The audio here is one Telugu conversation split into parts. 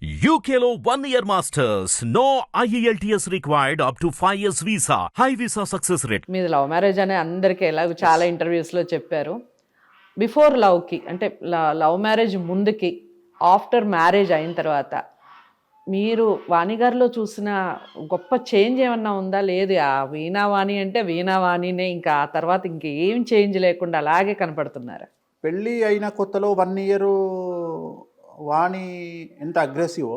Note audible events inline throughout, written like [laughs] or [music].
One year masters. No E IELTS required up to 5 years visa. High visa success rate. మీది లవ్ మ్యారేజ్ అని అందరికీ ఎలాగో చాలా ఇంటర్వ్యూస్లో చెప్పారు బిఫోర్ లవ్కి అంటే లవ్ మ్యారేజ్ ముందుకి ఆఫ్టర్ మ్యారేజ్ అయిన తర్వాత మీరు వాణి గారిలో చూసిన గొప్ప చేంజ్ ఏమన్నా ఉందా లేదు ఆ వీణావాణి అంటే వీణావాణినే ఇంకా ఆ తర్వాత ఇంకేం చేంజ్ లేకుండా అలాగే కనపడుతున్నారా పెళ్ళి అయిన కొత్తలో వన్ ఇయర్ వాణి ఎంత అగ్రెసివో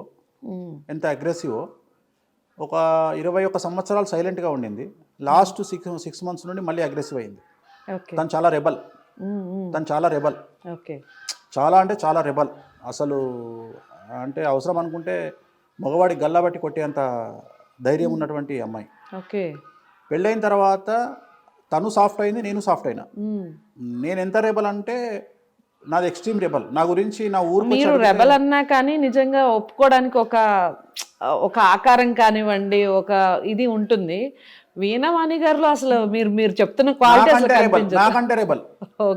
ఎంత అగ్రెసివో ఒక ఇరవై ఒక్క సంవత్సరాలు సైలెంట్గా ఉండింది. లాస్ట్ సిక్స్ సిక్స్ మంత్స్ నుండి మళ్ళీ అగ్రెసివ్ అయింది. తను చాలా రెబల్ తను చాలా రెబల్ ఓకే చాలా అంటే చాలా రెబల్ అసలు అంటే అవసరం అనుకుంటే మగవాడి గల్లబట్టి కొట్టేంత ధైర్యం ఉన్నటువంటి అమ్మాయి. ఓకే పెళ్ళైన తర్వాత తను సాఫ్ట్ అయింది నేను సాఫ్ట్ అయినా. నేను ఎంత రెబల్ అంటే నాది ఎక్స్ట్రీమ్ రెబల్ నా గురించి నా ఊరు మీరు రెబల్ అన్నా కానీ నిజంగా ఒప్పుకోవడానికి ఒక ఒక ఆకారం కానివ్వండి ఒక ఇది ఉంటుంది. వీణవాణి గారిలో అసలు మీరు మీరు చెప్తున్న క్వాలిటీ నాకంటే రెబల్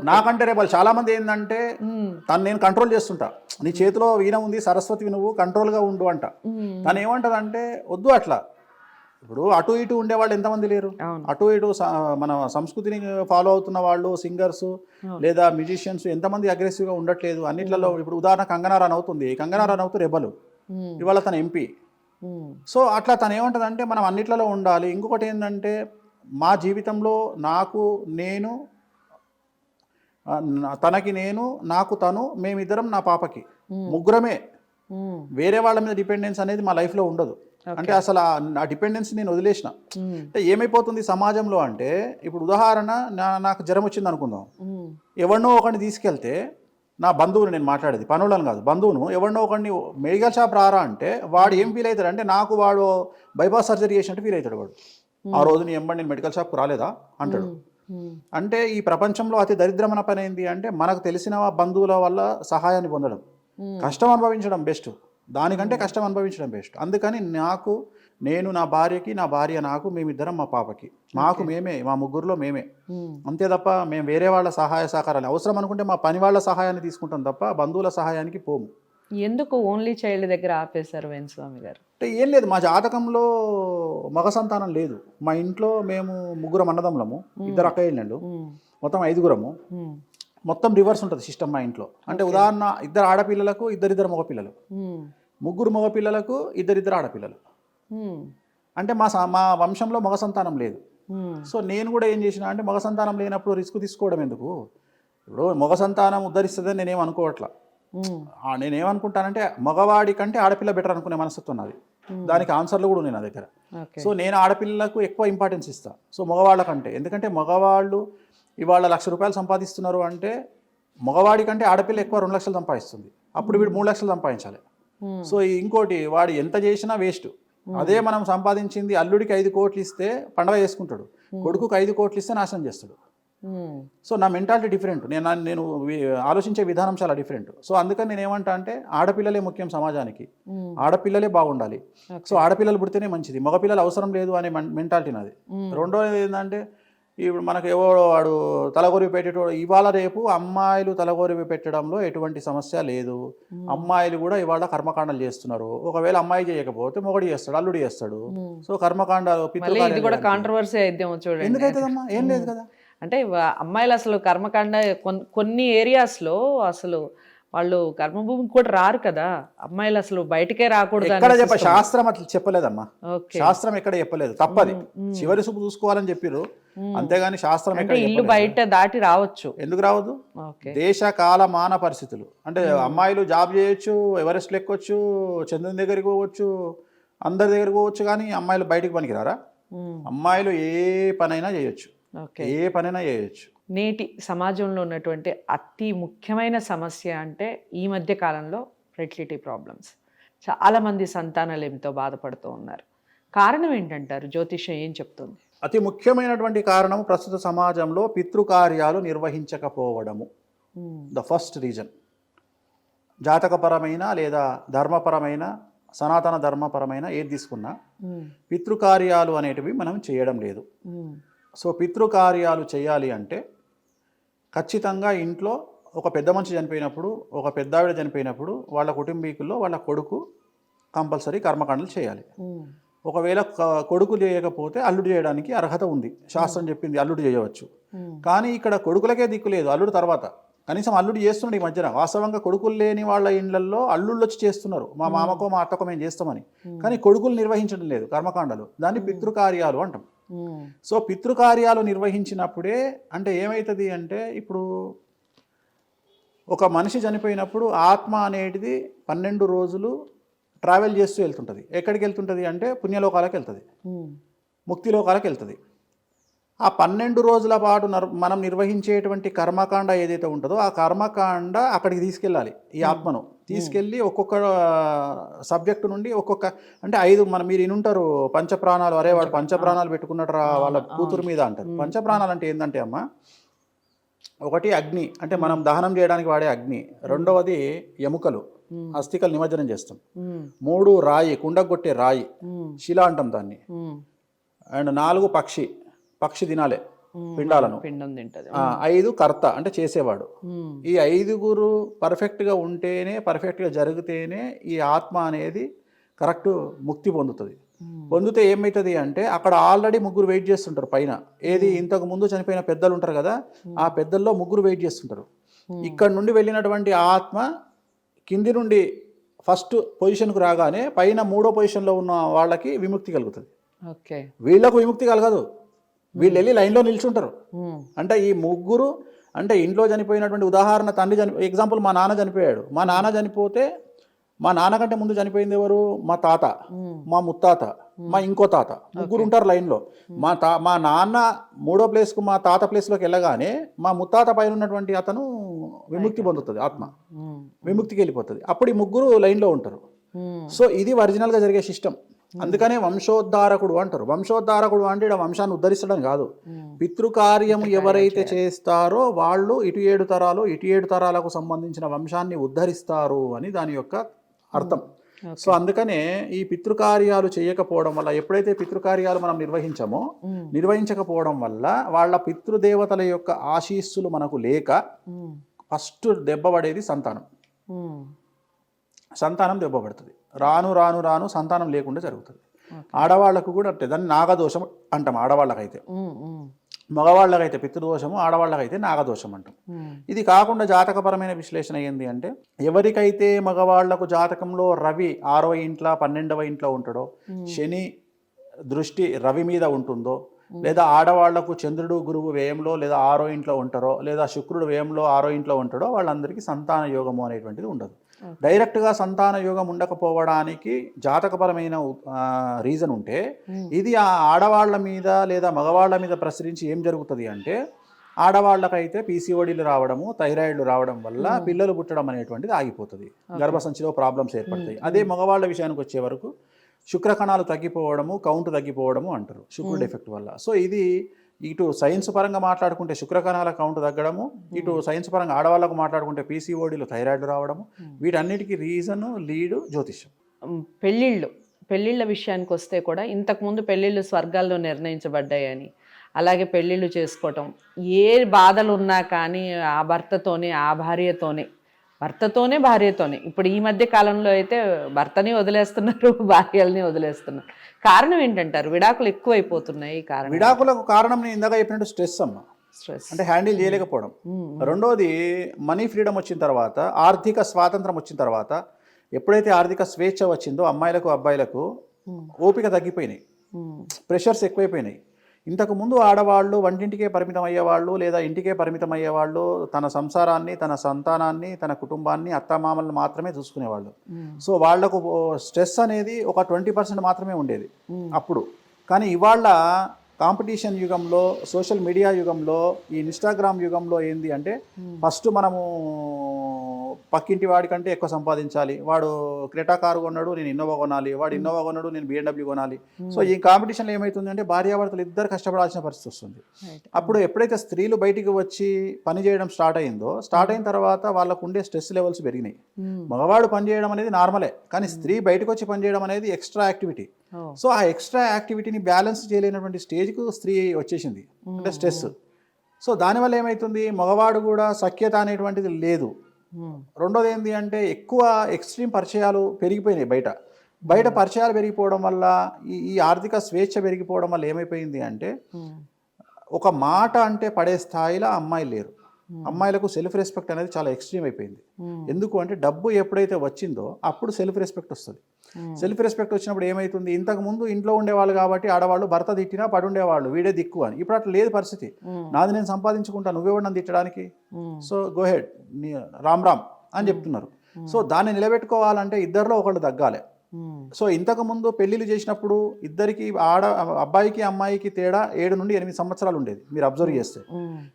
నాకంటే రెబల్ చాలా మంది ఏంటంటే మ్మ్. తను నేను కంట్రోల్ చేస్తుంటా. నీ చేతిలో వీణ ఉంది సరస్వతి నువ్వు కంట్రోల్గా ఉండు అంట. మ్మ్. తను ఏమంటది అంటే వద్దు అట్లా. ఇప్పుడు అటు ఇటు ఉండేవాళ్ళు ఎంతమంది లేరు? అటు ఇటు మన సంస్కృతిని ఫాలో అవుతున్న వాళ్ళు సింగర్స్ లేదా మ్యూజిషియన్స్ ఎంతమంది అగ్రెసివ్గా ఉండట్లేదు. అన్నిట్లలో ఇప్పుడు ఉదాహరణ కంగనా రన్ అవుతుంది. కంగనా రన్ అవుతూ రెబలు. ఇవాళ తన ఎంపీ. సో అట్లా తను ఏమంటుందంటే మనం అన్నిట్లలో ఉండాలి. ఇంకొకటి ఏంటంటే మా జీవితంలో నాకు నేను తనకి నేను నాకు తను మేమిద్దరం నా పాపకి. ముగ్గురమే. వేరే వాళ్ళ మీద డిపెండెన్స్ అనేది మా లైఫ్లో ఉండదు. అంటే అసలు ఆ- డిపెండెన్స్ నేను వదిలేసిన. మ్మ్. అంటే ఏమైపోతుంది సమాజంలో అంటే ఇప్పుడు ఉదాహరణ నాకు జ్వరం వచ్చింది అనుకుందాం. మ్మ్. ఎవరినో ఒకరిని తీసుకెళ్తే నా బంధువుని నేను మాట్లాడేది పనులను కాదు బంధువును ఎవరినో ఒకరిని మెడికల్ షాప్ రారా అంటే వాడు ఏం ఫీల్ అవుతాడు అంటే నాకు వాడు బైపాస్ సర్జరీ చేసినట్టు ఫీల్ అవుతాడు వాడు. ఆ రోజు నీ ఎంబడి నేను మెడికల్ షాప్కి రాలేదా? అంటాడు. అంటే ఈ ప్రపంచంలో అతి దరిద్రమైన పని ఏంటి అంటే మనకు తెలిసిన బంధువుల వల్ల సహాయాన్ని పొందడం. కష్టం అనుభవించడం బెస్ట్. దానికంటే కష్టం అనుభవించడం బెస్ట్ అందుకని నాకు నేను నా భార్యకి నా భార్య నాకు మేమిద్దరం మా పాపకి. మాకు మేమే మా ముగ్గురులో మేమే. అంతే తప్ప మేము వేరే వాళ్ళ సహాయ సహకారాలు. అవసరం అనుకుంటే మా పని వాళ్ళ సహాయాన్ని తీసుకుంటాం తప్ప బంధువుల సహాయానికి పోము. ఎందుకు ఓన్లీ చైల్డ్ దగ్గర ఆపేశారు వేణుస్వామి గారు? అంటే ఏం లేదు మా జాతకంలో మగ సంతానం లేదు. మా ఇంట్లో మేము ముగ్గురం అన్నదమ్ములము. ఇద్దరు అక్క ఇళ్ళు మ్మ్. మొత్తం ఐదుగురము. మొత్తం రివర్స్ ఉంటుంది సిస్టమ్ మా ఇంట్లో. అంటే ఉదాహరణ ఇద్దరు ఆడపిల్లలకు ఇద్దరిద్దరు మగపిల్లలు. ముగ్గురు మగపిల్లలకు ఇద్దరిద్దరు ఆడపిల్లలు. అంటే మా మా వంశంలో మగ సంతానం లేదు. సో నేను కూడా ఏం చేసిన అంటే మగ సంతానం లేనప్పుడు రిస్క్ తీసుకోవడం ఎందుకు? ఇప్పుడు మగ సంతానం ఉద్ధరిస్తుందని నేనేం అనుకోవట్లా. నేనేమనుకుంటానంటే మగవాడి కంటే ఆడపిల్ల బెటర్ అనుకునే మనస్తత్వం నాది. దానికి ఆన్సర్లు కూడా ఉన్నాయి నా దగ్గర. సో నేను ఆడపిల్లలకు ఎక్కువ ఇంపార్టెన్స్ ఇస్తా. సో మగవాళ్ళ కంటే. ఎందుకంటే మగవాళ్ళు ఇవాళ లక్ష రూపాయలు సంపాదిస్తున్నారు అంటే మగవాడి కంటే ఆడపిల్ల ఎక్కువ రెండు లక్షలు సంపాదిస్తుంది. అప్పుడు వీడు మూడు లక్షలు సంపాదించాలి. మ్మ్. సో ఇంకోటి వాడు ఎంత చేసినా వేస్ట్. అదే మనం సంపాదించింది అల్లుడికి ఐదు కోట్లు ఇస్తే పండగ చేసుకుంటాడు. కొడుకుకి ఐదు కోట్లు ఇస్తే నాశనం చేస్తాడు. సో నా మెంటాలిటీ డిఫరెంట్. నేను నేను ఆలోచించే విధానం చాలా డిఫరెంట్. సో అందుకని నేను ఏమంటా అంటే ఆడపిల్లలే ముఖ్యం సమాజానికి. ఆడపిల్లలే బాగుండాలి. సో ఆడపిల్లలు పుడితేనే మంచిది. మగపిల్లలు అవసరం లేదు అనే మెంటాలిటీ నాది. రెండోది ఏంటంటే ఇప్పుడు మనకు ఎవడో వాడు తలగొరివి పెట్టేటోడు ఇవాళ రేపు అమ్మాయిలు తలగొరివి పెట్టడంలో ఎటువంటి సమస్య లేదు. అమ్మాయిలు కూడా ఇవాళ కర్మకాండాలు చేస్తున్నారు. ఒకవేళ అమ్మాయి చేయకపోతే మొగడు చేస్తాడు అల్లుడు చేస్తాడు. సో కర్మకాండాలు. కాంట్రవర్సీ ఎందుకైతుందమ్మా? ఏం లేదు కదా. అంటే అమ్మాయిలు అసలు కర్మకాండ కొన్- కొన్ని ఏరియాస్లో అసలు వాళ్ళు కర్మభూమికి కూడా రారు కదా. అమ్మాయిలు అసలు బయటకే రాకూడదు ఎక్కడ చెప్ప. శాస్త్రం అట్లా చెప్పలేదమ్మా. శాస్త్రం ఎక్కడ చెప్పలేదు. తప్పది. చివరి చూపు చూసుకోవాలని చెప్పిర్రు. అంతేగాని శాస్త్రం అంటే ఎక్కడ ఇల్లు. బయట దాటి రావచ్చు. ఎందుకు రావద్దు? దేశ కాల మాన పరిస్థితులు. అంటే అమ్మాయిలు జాబ్ చేయొచ్చు ఎవరెస్ట్ ఎక్కొచ్చు చంద్రుని దగ్గరికి పోవచ్చు అందరి దగ్గరికి పోవచ్చు కానీ అమ్మాయిలు బయటికి పనికిరారా? మ్మ్. అమ్మాయిలు ఏ పనైనా చేయొచ్చు. ఏ పనైనా చేయొచ్చు. నేటి సమాజంలో ఉన్నటువంటి అతి ముఖ్యమైన సమస్య అంటే ఈ మధ్య కాలంలో ఫెర్టిలిటీ ప్రాబ్లమ్స్ చాలామంది సంతానలేమితో బాధపడుతూ ఉన్నారు. కారణం ఏంటంటారు? జ్యోతిషం ఏం చెప్తుంది? అతి ముఖ్యమైనటువంటి కారణం ప్రస్తుత సమాజంలో పితృకార్యాలు నిర్వహించకపోవడము. ద ఫస్ట్ రీజన్ జాతకపరమైన లేదా ధర్మపరమైన సనాతన ధర్మపరమైన ఏది తీసుకున్నా మ్మ్. పితృకార్యాలు అనేటివి మనం చేయడం లేదు. మ్మ్. సో పితృకార్యాలు చేయాలి అంటే ఖచ్చితంగా ఇంట్లో ఒక పెద్ద మనిషి చనిపోయినప్పుడు ఒక పెద్దావిడ చనిపోయినప్పుడు వాళ్ళ కుటుంబీకుల్లో వాళ్ళ కొడుకు కంపల్సరీ కర్మకాండలు చేయాలి. ఒకవేళ కొడుకు చేయకపోతే అల్లుడు చేయడానికి అర్హత ఉంది. శాస్త్రం చెప్పింది అల్లుడు చేయవచ్చు. కానీ ఇక్కడ కొడుకులకే దిక్కు లేదు అల్లుడు తర్వాత. కనీసం అల్లుడు చేస్తున్నాడు ఈ మధ్యన. వాస్తవంగా కొడుకులు లేని వాళ్ళ ఇండ్లలో అల్లుళ్ళు వచ్చి చేస్తున్నారు. మా మామకో మా అత్తకో మేము చేస్తామని. కానీ కొడుకులు నిర్వహించడం లేదు కర్మకాండలు. దాన్ని పితృకార్యాలు అంటాం. సో పితృకార్యాలు నిర్వహించినప్పుడే అంటే ఏమవుతుంది అంటే ఇప్పుడు ఒక మనిషి చనిపోయినప్పుడు ఆత్మ అనేటిది పన్నెండు రోజులు ట్రావెల్ చేస్తూ వెళ్తుంటుంది. ఎక్కడికి వెళ్తుంటుంది అంటే పుణ్యలోకాలకు వెళ్తుంది. ముక్తిలోకాలకు వెళ్తుంది. ఆ పన్నెండు రోజుల పాటు మనం నిర్వహించేటువంటి కర్మకాండ ఏదైతే ఉంటుందో ఆ కర్మకాండ అక్కడికి తీసుకెళ్ళాలి ఈ ఆత్మను. తీసుకెళ్ళి ఒక్కొక్క సబ్జెక్టు నుండి ఒక్కొక్క అంటే ఐదు మనం మీరు ఇనుంటారు పంచప్రాణాలు అరే వాడు పంచప్రాణాలు పెట్టుకున్నట్టు రా వాళ్ళ కూతురు మీద అంటారు. పంచప్రాణాలు అంటే ఏంటంటే అమ్మ ఒకటి అగ్ని అంటే మనం దహనం చేయడానికి వాడే అగ్ని. రెండవది ఎముకలు అస్థికలు నిమజ్జనం చేస్తాం. మూడు రాయి కుండగొట్టే రాయి శిల అంటాం దాన్ని. అండ్ నాలుగు పక్షి పక్షి తినాలే. ఉమ్, పిండాలను. పిండం తింటది. ఐదు కర్త అంటే చేసేవాడు. ఈ ఐదుగురు పర్ఫెక్ట్గా ఉంటేనే పర్ఫెక్ట్గా జరిగితేనే ఈ ఆత్మ అనేది కరెక్ట్ ముక్తి పొందుతుంది. పొందితే ఏమవుతుంది అంటే అక్కడ ఆల్రెడీ ముగ్గురు వెయిట్ చేస్తుంటారు పైన. ఏది ఇంతకు ముందు చనిపోయిన పెద్దలు ఉంటారు కదా ఆ పెద్దల్లో ముగ్గురు వెయిట్ చేస్తుంటారు. ఇక్కడ నుండి వెళ్ళినటువంటి ఆత్మ కింది నుండి ఫస్ట్ పొజిషన్కు రాగానే పైన మూడో పొజిషన్లో ఉన్న వాళ్ళకి విముక్తి కలుగుతుంది. ఓకే. వీళ్ళకు విముక్తి కలగదు. వీళ్ళు వెళ్ళి లైన్లో నిల్చుంటారు. అంటే ఈ ముగ్గురు అంటే ఇంట్లో చనిపోయినటువంటి ఉదాహరణ తండ్రి చని ఎగ్జాంపుల్ మా నాన్న చనిపోయాడు. మా నాన్న చనిపోతే మా నాన్న కంటే ముందు చనిపోయింది ఎవరు? మా తాత. మా ముత్తాత. మా ఇంకో తాత. ముగ్గురు ఉంటారు లైన్లో. మా తా మా నాన్న మూడో ప్లేస్కు మా తాత ప్లేస్లోకి వెళ్ళగానే మా ముత్తాత పైన ఉన్నటువంటి అతను విముక్తి పొందుతుంది ఆత్మ. విముక్తికి వెళ్ళిపోతుంది. అప్పుడు ఈ ముగ్గురు లైన్లో ఉంటారు. సో ఇది ఒరిజినల్గా జరిగే సిస్టమ్. అందుకనే వంశోద్ధారకుడు అంటారు. వంశోద్ధారకుడు అంటే ఈడ వంశాన్ని ఉద్ధరిస్తడం కాదు. ఉమ్, పితృకార్యం ఎవరైతే చేస్తారో వాళ్ళు ఇటు ఏడు తరాలు ఇటు ఏడు తరాలకు సంబంధించిన వంశాన్ని ఉద్ధరిస్తారు అని దాని యొక్క అర్థం. సో అందుకనే ఈ పితృకార్యాలు చేయకపోవడం వల్ల ఎప్పుడైతే పితృకార్యాలు మనం నిర్వహించామో నిర్వహించకపోవడం వల్ల వాళ్ళ పితృదేవతల యొక్క ఆశీస్సులు మనకు లేక ఫస్ట్ దెబ్బపడేది సంతానం. ఉమ్, సంతానం దెబ్బపడుతుంది రాను రాను రాను సంతానం లేకుండా జరుగుతుంది. ఆడవాళ్ళకు కూడా అంటే దాన్ని నాగదోషం అంటాం ఆడవాళ్ళకైతే. మగవాళ్ళకైతే పితృదోషము ఆడవాళ్ళకైతే నాగదోషం అంటాం. ఇది కాకుండా జాతకపరమైన విశ్లేషణ ఏంది అంటే ఎవరికైతే మగవాళ్ళకు జాతకంలో రవి ఆరవ ఇంట్లో పన్నెండవ ఇంట్లో ఉంటాడో శని దృష్టి రవి మీద ఉంటుందో లేదా ఆడవాళ్ళకు చంద్రుడు గురువు వ్యయంలో లేదా ఆరో ఇంట్లో ఉంటారో లేదా శుక్రుడు వ్యయంలో ఆరో ఇంట్లో ఉంటాడో వాళ్ళందరికీ సంతాన యోగము అనేటువంటిది ఉండదు. డైరెక్ట్గా సంతాన యోగం ఉండకపోవడానికి జాతకపరమైన రీజన్ ఉంటే ఇది ఆ ఆడవాళ్ళ మీద లేదా మగవాళ్ళ మీద ప్రసరించి ఏం జరుగుతుంది అంటే ఆడవాళ్ళకైతే పీసీఓడీలు రావడము థైరాయిడ్లు రావడం వల్ల పిల్లలు పుట్టడం అనేటువంటిది ఆగిపోతుంది. గర్భసంచిలో ప్రాబ్లమ్స్ ఏర్పడతాయి. అదే మగవాళ్ళ విషయానికి వచ్చే వరకు శుక్రకణాలు తగ్గిపోవడము కౌంట్ తగ్గిపోవడము అంటారు శుక్రుడు ఎఫెక్ట్ వల్ల. సో ఇది ఇటు సైన్స్ పరంగా మాట్లాడుకుంటే శుక్రకణాల కౌంట్ తగ్గడము ఇటు సైన్స్ పరంగా ఆడవాళ్ళకు మాట్లాడుకుంటే పీసీఓడీలు థైరాయిడ్ రావడము వీటన్నిటికీ రీజన్ లీడు జ్యోతిష్యం. పెళ్ళిళ్ళు పెళ్ళిళ్ళ విషయానికి వస్తే కూడా ఇంతకుముందు పెళ్ళిళ్ళు స్వర్గాల్లో నిర్ణయించబడ్డాయని అలాగే పెళ్ళిళ్ళు చేసుకోవటం ఏ బాధలు ఉన్నా కానీ ఆ భర్తతోనే ఆ భార్యతోనే భర్తతోనే భార్యతోనే. ఇప్పుడు ఈ మధ్య కాలంలో అయితే భర్తని వదిలేస్తున్నారు [laughs] భార్యల్ని వదిలేస్తున్నారు. కారణం ఏంటంటారు? విడాకులు ఎక్కువైపోతున్నాయి కారణం. విడాకులకు కారణం నేను ఇందాక చెప్పినట్టు స్ట్రెస్ అమ్మ. స్ట్రెస్. అంటే హ్యాండిల్ చేయలేకపోవడం. రెండోది మనీ ఫ్రీడమ్ వచ్చిన తర్వాత ఆర్థిక స్వాతంత్రం వచ్చిన తర్వాత ఎప్పుడైతే ఆర్థిక స్వేచ్ఛ వచ్చిందో అమ్మాయిలకు అబ్బాయిలకు ఓపిక తగ్గిపోయినాయి. ప్రెషర్స్ ఎక్కువైపోయినాయి. ఇంతకుముందు ఆడవాళ్ళు వంటింటికే పరిమితం అయ్యేవాళ్ళు లేదా ఇంటికే పరిమితం అయ్యేవాళ్ళు తన సంసారాన్ని తన సంతానాన్ని తన కుటుంబాన్ని అత్తమామలను మాత్రమే చూసుకునేవాళ్ళు. సో వాళ్ళకు స్ట్రెస్ అనేది ఒక ట్వంటీ పర్సెంట్ మాత్రమే ఉండేది అప్పుడు. కానీ ఇవాళ కాంపిటీషన్ యుగంలో సోషల్ మీడియా యుగంలో ఈ ఇన్స్టాగ్రామ్ యుగంలో ఏంది అంటే ఫస్ట్ మనము పక్కింటి వాడికంటే ఎక్కువ సంపాదించాలి. వాడు క్రెటా కారు కొన్నాడు నేను ఇన్నోవా కొనాలి. వాడు ఇన్నోవా కొన్నాడు నేను బిఎండబ్ల్యూ కొనాలి. సో ఈ కాంపిటీషన్లో ఏమవుతుంది అంటే భార్యాభర్తలు ఇద్దరు కష్టపడాల్సిన పరిస్థితి వస్తుంది. అప్పుడు ఎప్పుడైతే స్త్రీలు బయటికి వచ్చి పని చేయడం స్టార్ట్ అయిందో స్టార్ట్ అయిన తర్వాత వాళ్ళకు ఉండే స్ట్రెస్ లెవెల్స్ పెరిగినాయి. మగవాడు పని చేయడం అనేది నార్మలే. కానీ స్త్రీ బయటకు వచ్చి పని చేయడం అనేది ఎక్స్ట్రా యాక్టివిటీ. సో ఆ ఎక్స్ట్రా యాక్టివిటీని బ్యాలెన్స్ చేయలేనటువంటి స్టేజ్కు స్త్రీ వచ్చేసింది. అంటే స్ట్రెస్. సో దానివల్ల ఏమవుతుంది మగవాడు కూడా సఖ్యత అనేటువంటిది లేదు. రెండోది ఏంటి అంటే ఎక్కువ ఎక్స్ట్రీమ్ పరిచయాలు పెరిగిపోయినాయి బయట. బయట పరిచయాలు పెరిగిపోవడం వల్ల ఈ ఈ ఆర్థిక స్వేచ్ఛ పెరిగిపోవడం వల్ల ఏమైపోయింది అంటే ఉమ్, ఒక మాట అంటే పడే స్థాయిలో అమ్మాయిలు లేరు. అమ్మాయిలకు సెల్ఫ్ రెస్పెక్ట్ అనేది చాలా ఎక్స్ట్రీమ్ అయిపోయింది. ఎందుకు అంటే డబ్బు ఎప్పుడైతే వచ్చిందో అప్పుడు సెల్ఫ్ రెస్పెక్ట్ వస్తుంది. సెల్ఫ్ రెస్పెక్ట్ వచ్చినప్పుడు ఏమైతుంది? ఇంతకు ముందు ఇంట్లో ఉండేవాళ్ళు కాబట్టి ఆడవాళ్ళు భర్త తిట్టినా పడుండేవాళ్ళు వీడే దిక్కు అని. ఇప్పుడు అట్లా లేదు పరిస్థితి. నాది నేను సంపాదించుకుంటాను నువ్వెవడు నన్ను తిట్టడానికి సో గోహెడ్ రామ్ రామ్ అని చెప్తున్నారు. సో దాన్ని నిలబెట్టుకోవాలంటే ఇద్దరిలో ఒకళ్ళు తగ్గాలి. సో ఇంతకు ముందు పెళ్ళిళ్ళు చేసినప్పుడు ఇద్దరికి ఆడ అబ్బాయికి అమ్మాయికి తేడా ఏడు నుండి ఎనిమిది సంవత్సరాలు ఉండేది. మీరు అబ్జర్వ్ చేస్తే.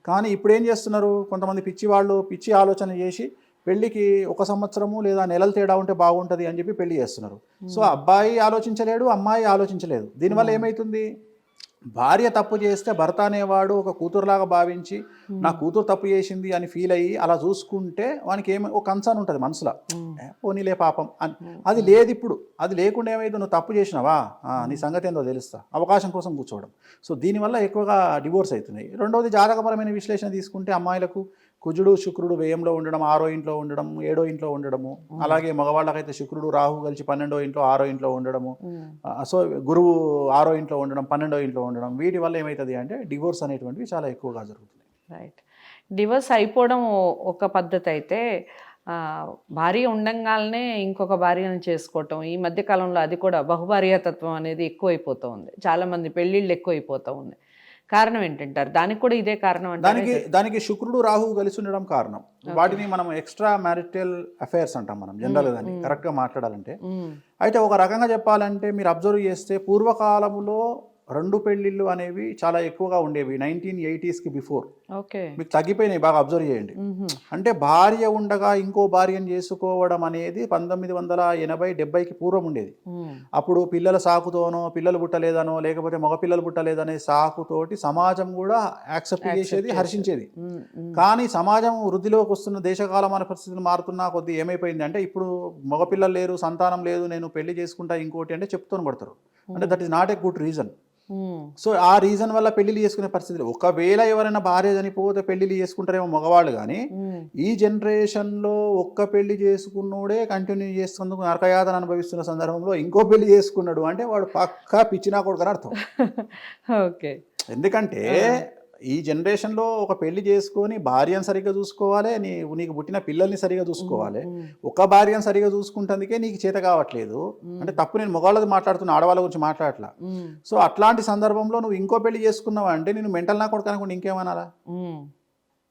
కానీ ఇప్పుడు ఏం చేస్తున్నారు? కొంతమంది పిచ్చి వాళ్ళు పిచ్చి ఆలోచన చేసి పెళ్ళికి ఒక సంవత్సరము లేదా నెలలు తేడా ఉంటే బాగుంటుంది అని చెప్పి పెళ్ళి చేస్తున్నారు. సో అబ్బాయి ఆలోచించలేడు అమ్మాయి ఆలోచించలేదు. దీనివల్ల ఏమవుతుంది భార్య తప్పు చేస్తే భర్త అనేవాడు ఒక కూతురులాగా భావించి నా కూతురు తప్పు చేసింది అని ఫీల్ అయ్యి అలా చూసుకుంటే వానికి ఏమి ఒక కన్సర్న్ ఉంటుంది మనసులో. పోనీలే పాపం అని. అది లేదు ఇప్పుడు. అది లేకుండా ఏమైతే నువ్వు తప్పు చేసినావా? నీ సంగతి ఏందో తెలుస్తా. అవకాశం కోసం కూర్చోవడం. సో దీనివల్ల ఎక్కువగా డివోర్స్ అవుతున్నాయి. రెండవది జాతకపరమైన విశ్లేషణ తీసుకుంటే అమ్మాయిలకు కుజుడు శుక్రుడు వ్యయంలో ఉండడం ఆరో ఇంట్లో ఉండడం ఏడో ఇంట్లో ఉండడము. అలాగే మగవాళ్ళకైతే శుక్రుడు రాహు కలిసి పన్నెండో ఇంట్లో ఆరో ఇంట్లో ఉండడము. సో గురువు ఆరో ఇంట్లో ఉండడం పన్నెండో ఇంట్లో ఉండడం. వీటి వల్ల ఏమవుతుంది అంటే డివోర్స్ అనేటువంటివి చాలా ఎక్కువగా జరుగుతున్నాయి. రైట్ డివోర్స్ అయిపోవడం ఒక పద్ధతి అయితే భార్య ఉండంగానే ఇంకొక భార్యను చేసుకోవటం ఈ మధ్య కాలంలో అది కూడా బహుభార్యాతత్వం అనేది ఎక్కువైపోతూ ఉంది. చాలా మంది పెళ్ళిళ్ళు ఎక్కువైపోతూ ఉంది కారణం ఏంటంటారు? దానికి కూడా ఇదే కారణం అంటే దానికి దానికి శుక్రుడు రాహువు కలిసి ఉండడం కారణం. వాటిని మనం ఎక్స్ట్రా మ్యారిటల్ అఫైర్స్ అంటాం మనం జనరల్ దాన్ని కరెక్ట్గా మాట్లాడాలంటే. అయితే ఒక రకంగా చెప్పాలంటే మీరు అబ్జర్వ్ చేస్తే పూర్వకాలంలో రెండు పెళ్ళిళ్ళు అనేవి చాలా ఎక్కువగా ఉండేవి నైన్టీన్ ఎయిటీస్కి బిఫోర్. ఓకే. మీకు తగ్గిపోయినాయి బాగా అబ్జర్వ్ చేయండి. అంటే భార్య ఉండగా ఇంకో భార్యను చేసుకోవడం అనేది పంతొమ్మిది వందల ఎనభై డెబ్బైకి పూర్వం ఉండేది. అప్పుడు పిల్లల సాకుతోనో పిల్లలు పుట్టలేదనో లేకపోతే మగ పిల్లలు పుట్టలేదనే సాకుతోటి సమాజం కూడా యాక్సెప్ట్ చేసేది హర్షించేది. కానీ సమాజం వృద్ధిలోకి వస్తున్న దేశకాలమైన పరిస్థితులు మారుతున్నా కొద్ది ఏమైపోయింది అంటే ఇప్పుడు మగపిల్లలు లేరు సంతానం లేదు నేను పెళ్ళి చేసుకుంటా ఇంకోటి అంటే చెప్తూనే పడతారు. అంటే that is not a good reason so ఆ రీజన్ వల్ల పెళ్ళిళ్ళు చేసుకునే పరిస్థితి ఒకవేళ ఎవరైనా భార్య చనిపోతే పెళ్ళిళ్ళు చేసుకుంటారేమో మగవాళ్ళు కానీ ఈ జనరేషన్లో ఒక్క పెళ్ళి చేసుకున్నోడే కంటిన్యూ చేసుకుందుకు నరకయాతన అనుభవిస్తున్న సందర్భంలో ఇంకో పెళ్ళి చేసుకున్నాడు అంటే వాడు పక్కా పిచ్చినా కొడుకు అర్థం. [laughs] ఓకే ఎందుకంటే ఈ జనరేషన్లో ఒక పెళ్ళి చేసుకొని భార్యను సరిగ్గా చూసుకోవాలి నీ నీకు పుట్టిన పిల్లల్ని సరిగా చూసుకోవాలి. ఒక భార్యను సరిగా చూసుకుంటందుకే నీకు చేత కావట్లేదు. అంటే తప్పు నేను మగవాళ్ళది మాట్లాడుతున్నా ఆడవాళ్ళ గురించి మాట్లాడట్లా. సో అట్లాంటి సందర్భంలో నువ్వు ఇంకో పెళ్ళి చేసుకున్నావు? అంటే నేను మెంటల్ నా కొడుకు అనుకుంటే ఇంకేమనాలా?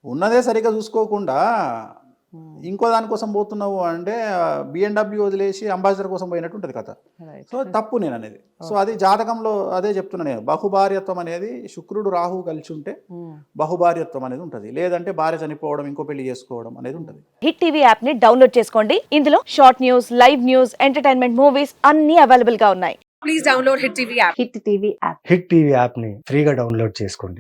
ఉన్నదే సరిగ్గా చూసుకోకుండా ఇంకో దానికోసం పోతున్నావు అంటే బిఎన్డబ్ల్యూ వదిలేసి అంబాసిడర్ కోసం పోయినట్టు ఉంటుంది కథ. సో తప్పు నేను అనేది. సో అది జాతకంలో అదే చెప్తున్నా నేను. బహుభార్యత్వం అనేది శుక్రుడు రాహువు కలిసి ఉంటే బహుభార్యత్వం అనేది ఉంటుంది. లేదంటే భార్య చనిపోవడం ఇంకో పెళ్ళి చేసుకోవడం అనేది ఉంటుంది. హిట్ టీవీ యాప్ని డౌన్లోడ్ చేసుకోండి. ఇందులో short news live news entertainment movies అన్ని అవైలబుల్గా ఉన్నాయి. Please download Hit TV app. Hit TV app Hit TV యాప్ని ఫ్రీగా డౌన్లోడ్ చేసుకోండి.